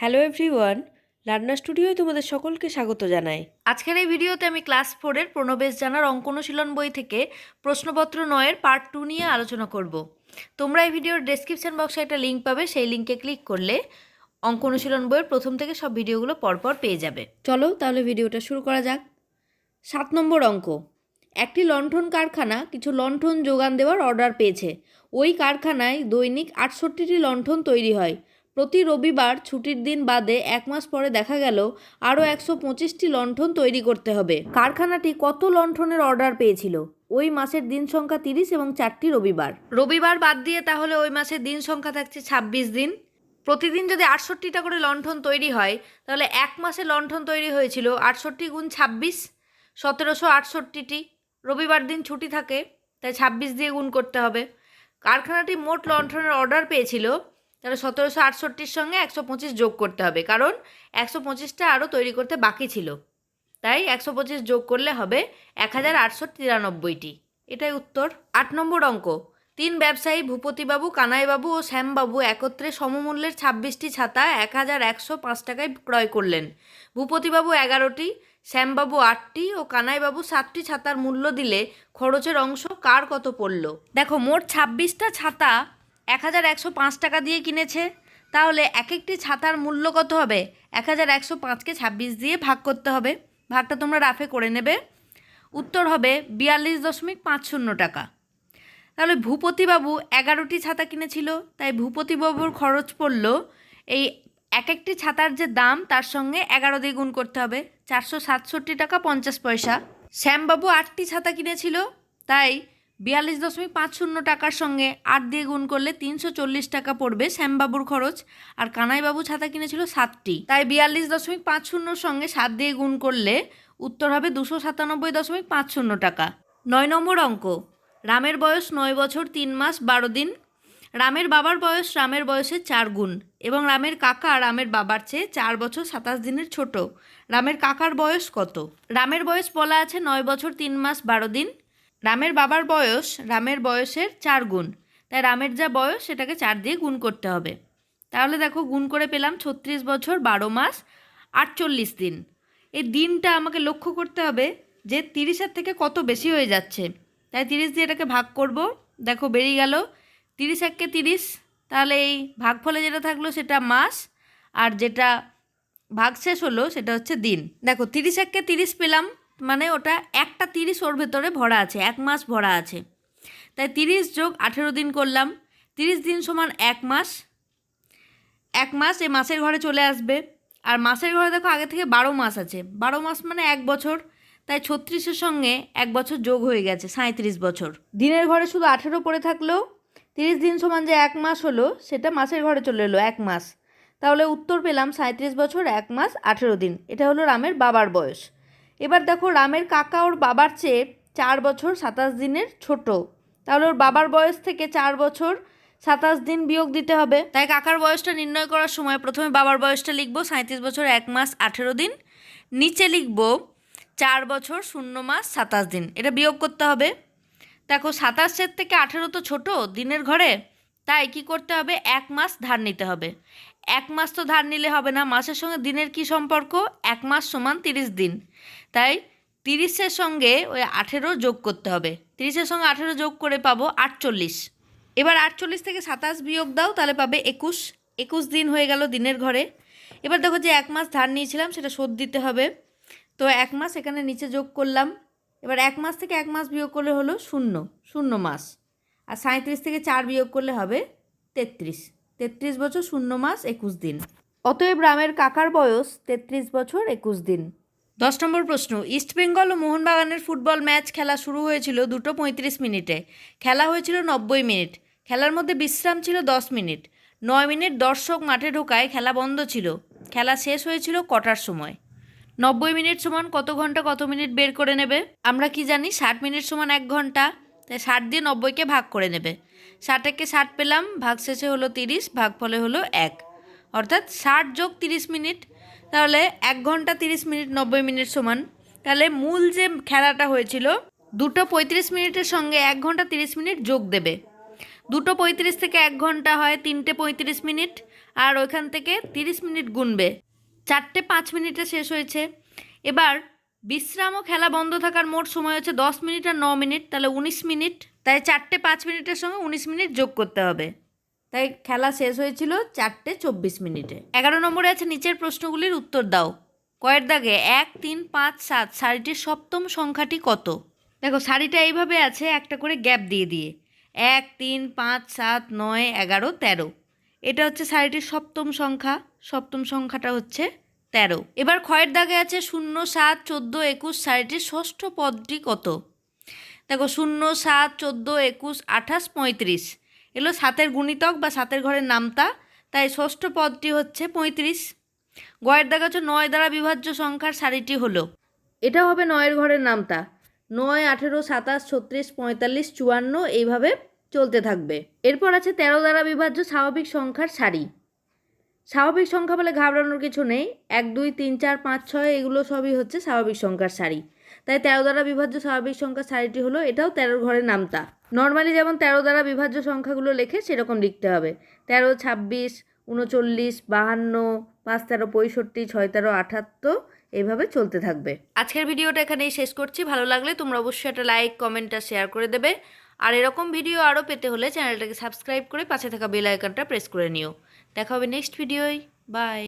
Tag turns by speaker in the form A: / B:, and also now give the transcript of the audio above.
A: Hello everyone রান্না স্টুডিওয় তোমাদের সকলকে স্বাগত জানাই।
B: আজকের এই ভিডিওতে আমি ক্লাস ফোরের প্রণবেশ জানার অঙ্ক অনুশীলন বই থেকে প্রশ্নপত্র নয়ের পার্ট টু নিয়ে আলোচনা করব। তোমরা এই ভিডিওর ডেসক্রিপশন বক্সে একটা লিঙ্ক পাবে সেই লিঙ্কে ক্লিক করলে অঙ্ক অনুশীলন বইয়ের প্রথম থেকে সব ভিডিওগুলো পরপর পেয়ে যাবে।
A: চলো তাহলে ভিডিওটা শুরু করা যাক। সাত নম্বর অঙ্ক। একটি লণ্ঠন কারখানা কিছু লণ্ঠন যোগান দেওয়ার অর্ডার পেয়েছে। ওই কারখানায় দৈনিক আটষট্টিটি লণ্ঠন তৈরি হয়। প্রতি রবিবার ছুটির দিন বাদে এক মাস পরে দেখা গেল আরও একশো পঁচিশটি লণ্ঠন তৈরি করতে হবে। কারখানাটি কত লণ্ঠনের অর্ডার পেয়েছিল? ওই মাসের দিন সংখ্যা তিরিশ এবং চারটি রবিবার।
B: রবিবার বাদ দিয়ে তাহলে ওই মাসের দিন সংখ্যা থাকছে ছাব্বিশ দিন। প্রতিদিন যদি আটষট্টিটা করে লণ্ঠন তৈরি হয়, তাহলে এক মাসে লণ্ঠন তৈরি হয়েছিল আটষট্টি গুণ ছাব্বিশ, সতেরোশো আটষট্টিটি। রবিবার দিন ছুটি থাকে, তাই ছাব্বিশ দিয়ে গুণ করতে হবে। কারখানাটি মোট লণ্ঠনের অর্ডার পেয়েছিল তাহলে সতেরোশো আটষট্টির সঙ্গে একশো পঁচিশ যোগ করতে হবে। কারণ একশো পঁচিশটা আরও তৈরি করতে বাকি ছিল। তাই একশো পঁচিশ যোগ করলে হবে এক হাজার আটশো তিরানব্বইটি। এটাই উত্তর। আট নম্বর অঙ্ক। তিন ব্যবসায়ী ভূপতিবাবু, কানাইবাবু ও শ্যামবাবু একত্রে সমমূল্যের ছাব্বিশটি ছাতা এক হাজার একশো পাঁচ টাকায় ক্রয় করলেন। ভূপতিবাবু এগারোটি, শ্যামবাবু আটটি ও কানাইবাবু সাতটি ছাতার মূল্য দিলে খরচের অংশ কার কত পড়ল? দেখো, মোট ছাব্বিশটা ছাতা এক হাজার একশো পাঁচ টাকা দিয়ে কিনেছে। তাহলে এক একটি ছাতার মূল্য কত হবে? এক হাজার একশো পাঁচকে ছাব্বিশ দিয়ে ভাগ করতে হবে। ভাগটা তোমরা রাফে করে নেবে। উত্তর হবে বিয়াল্লিশ দশমিক পাঁচ শূন্য টাকা। তাহলে ভূপতিবাবু এগারোটি ছাতা কিনেছিল, তাই ভূপতিবাবুর খরচ পড়ল এই এক একটি ছাতার যে দাম, তার সঙ্গে এগারো দিয়ে গুণ করতে হবে। চারশো সাতষট্টি টাকা পঞ্চাশ পয়সা। শ্যামবাবু আটটি ছাতা কিনেছিল, তাই বিয়াল্লিশ দশমিক পাঁচ শূন্য টাকার সঙ্গে আট দিয়ে গুণ করলে তিনশো চল্লিশ টাকা পড়বে শ্যামবাবুর খরচ, আর কানাইবাবু ছাতা কিনেছিল সাতটি। তাই বিয়াল্লিশ দশমিক পাঁচ শূন্যর সঙ্গে সাত দিয়ে গুণ করলে উত্তর হবে দুশো সাতানব্বই দশমিক পাঁচ শূন্য টাকা। নয় নম্বর অঙ্ক, রামের বয়স নয় বছর তিন মাস বারো দিন। রামের বাবার বয়স রামের বয়সের চার গুণ, এবং রামের কাকা রামের বাবার চেয়ে চার বছর সাতাশ দিনের ছোট। রামের কাকার বয়স কত? রামের বয়স বলা আছে নয় বছর তিন মাস বারো দিন। রামের বাবার বয়স, রামের বয়সের চার গুণ। তাই রামের যা বয়স, সেটাকে চার দিয়ে গুণ করতে হবে। তাহলে দেখো, গুণ করে পেলাম ছত্রিশ বছর, বারো মাস, আটচল্লিশ দিন। এই দিনটা আমাকে লক্ষ্য করতে হবে যে তিরিশের থেকে কত বেশি হয়ে যাচ্ছে। তাই তিরিশ দিয়ে এটাকে ভাগ করব। দেখো, বেরিয়ে গেল তিরিশ এককে তিরিশ। তাহলে এই ভাগফলে যেটা থাকল, সেটা মাস। আর যেটা ভাগ শেষ হলো, সেটা হচ্ছে দিন। দেখো, তিরিশ এককে তিরিশ পেলাম মানে ওটা একটা তিরিশ ওর ভেতরে ভরা আছে, এক মাস ভরা আছে। তাই তিরিশ যোগ আঠেরো দিন করলাম, তিরিশ দিন সমান এক মাস এক মাস এই মাসের ঘরে চলে আসবে। আর মাসের ঘরে দেখো আগে থেকে বারো মাস আছে, বারো মাস মানে এক বছর, তাই ছত্রিশের সঙ্গে এক বছর যোগ হয়ে গেছে সাঁত্রিশ বছর। দিনের ঘরে শুধু আঠেরো পড়ে থাকলেও তিরিশ দিন সমান যে এক মাস হলো, সেটা মাসের ঘরে চলে এলো এক মাস। তাহলে উত্তর পেলাম সাঁত্রিশ বছর, এক মাস, আঠেরো দিন। এটা হলো রামের বাবার বয়স। এবার দেখো রামের কাকা ওর বাবার চেয়ে চার বছর সাতাশ দিনের ছোট। তাহলে ওর বাবার বয়স থেকে চার বছর সাতাশ দিন বিয়োগ দিতে হবে। তাই কাকার বয়সটা নির্ণয় করার সময় প্রথমে বাবার বয়সটা লিখব সাঁত্রিশ বছর এক মাস আঠেরো দিন। নিচে লিখব, চার বছর শূন্য মাস সাতাশ দিন। এটা বিয়োগ করতে হবে। দেখো সাতাশের থেকে আঠেরো তো ছোট দিনের ঘরে। তাই কি করতে হবে? এক মাস ধার নিতে হবে। এক মাস তো ধার নিলে হবে না। মাসের সঙ্গে দিনের কি সম্পর্ক? এক মাস সমান তিরিশ দিন। তাই তিরিশের সঙ্গে ওই আঠেরো যোগ করতে হবে। তিরিশের সঙ্গে আঠেরো যোগ করে পাবো আটচল্লিশ। এবার আটচল্লিশ থেকে সাতাশ বিয়োগ দাও, তাহলে পাবে একুশ। একুশ দিন হয়ে গেল দিনের ঘরে। এবার দেখো যে এক মাস ধার নিয়েছিলাম, সেটা শোধ দিতে হবে। তো এক মাস এখানে নিচে যোগ করলাম। এবার এক মাস থেকে এক মাস বিয়োগ করলে হলো শূন্য শূন্য মাস। আর সাঁত্রিশ থেকে চার বিয়োগ করলে হবে তেত্রিশ। তেত্রিশ বছর, শূন্য মাস, একুশ দিন। অতএব রামের কাকার বয়স তেত্রিশ বছর, একুশ দিন। দশ নম্বর প্রশ্ন ইস্টবেঙ্গল ও মোহনবাগানের ফুটবল ম্যাচ খেলা শুরু হয়েছিল দুটো পঁয়ত্রিশ মিনিটে। খেলা হয়েছিল নব্বই মিনিট। খেলার মধ্যে বিশ্রাম ছিল দশ মিনিট। নয় মিনিট দর্শক মাঠে ঢোকায় খেলা বন্ধ ছিল। খেলা শেষ হয়েছিল কটার সময়? নব্বই মিনিট সমান কত ঘণ্টা কত মিনিট বের করে নেবে? আমরা কি জানি? ষাট মিনিট সমান এক ঘণ্টা। তাই ষাট দিয়ে নব্বইকে ভাগ করে নেবে। ষাটেকে ষাট পেলাম, ভাগ শেষে হলো তিরিশ ভাগ ফলে হলো এক। অর্থাৎ ষাট যোগ তিরিশ মিনিট তাহলে এক ঘণ্টা তিরিশ মিনিট, নব্বই মিনিট সমান। তাহলে মূল যে খেলাটা হয়েছিল, দুটো পঁয়ত্রিশ মিনিটের সঙ্গে এক ঘণ্টা তিরিশ মিনিট যোগ দেবে। দুটো পঁয়ত্রিশ থেকে এক ঘণ্টা হয়, তিনটে পঁয়ত্রিশ মিনিট, আর ওইখান থেকে তিরিশ মিনিট গুনবে। চারটে পাঁচ মিনিটে শেষ হয়েছে। এবার বিশ্রাম ও খেলা বন্ধ থাকার মোট সময় হচ্ছে দশ মিনিট আর ন মিনিট, তাহলে উনিশ মিনিট। তাই চারটে পাঁচ মিনিটের সঙ্গে উনিশ মিনিট যোগ করতে হবে। তাই খেলা শেষ হয়েছিল চারটে চব্বিশ মিনিটে। এগারো নম্বরে আছে নিচের প্রশ্নগুলির উত্তর দাও। কয়ের দাগে এক, তিন, পাঁচ, সাত শাড়িটির সপ্তম সংখ্যাটি কত? দেখো শাড়িটা এইভাবে আছে একটা করে গ্যাপ দিয়ে দিয়ে। এক, তিন, পাঁচ, সাত, নয়, এগারো, তেরো। এটা হচ্ছে শাড়িটির সপ্তম সংখ্যা। সপ্তম সংখ্যাটা হচ্ছে তেরো। এবার ক্ষয়ের দাগে আছে শূন্য, সাত, চোদ্দ, একুশ শাড়িটির ষষ্ঠ পদটি কত? দেখো, শূন্য, সাত, চোদ্দ, একুশ, আঠাশ, পঁয়ত্রিশ। এগুলো সাতের গুণিতক বা সাতের ঘরের নামতা। তাই ষষ্ঠ পদটি হচ্ছে পঁয়ত্রিশ। গয়ের দাগ হচ্ছে নয় দ্বারা বিভাজ্য সংখ্যার শাড়িটি হলো। এটা হবে নয়ের ঘরের নামতা। নয়, আঠেরো, সাতাশ, ছত্রিশ, পঁয়তাল্লিশ, চুয়ান্ন এইভাবে চলতে থাকবে। এরপর আছে তেরো দ্বারা বিভাজ্য স্বাভাবিক সংখ্যার সারি। স্বাভাবিক সংখ্যা বলে ঘাবড়ানোর কিছু নেই। এক, দুই, তিন, চার, পাঁচ, ছয়, এগুলো সবই হচ্ছে স্বাভাবিক সংখ্যার সারি। তাই তেরো দ্বারা বিভাজ্য স্বাভাবিক সংখ্যা সারিটি হলো এটাও তেরোর ঘরের নামতা। নর্মালি যেমন তেরো দ্বারা বিভাজ্য সংখ্যাগুলো লেখে সেরকম লিখতে হবে। তেরো, ছাব্বিশ, উনচল্লিশ, বাহান্ন, পাঁচ তেরো, পঁয়ষট্টি, ছয় তেরো, আঠাত্তর এইভাবে চলতে থাকবে। আজকের ভিডিওটা এখানেই শেষ করছি। ভালো লাগলে তোমরা অবশ্যই একটা লাইক, কমেন্ট আর শেয়ার করে দেবে। আর এরকম ভিডিও আরও পেতে হলে চ্যানেলটাকে সাবস্ক্রাইব করে পাশে থাকা বেল আইকনটা প্রেস করে নিও। দেখা হবে নেক্সট ভিডিওয়। বাই।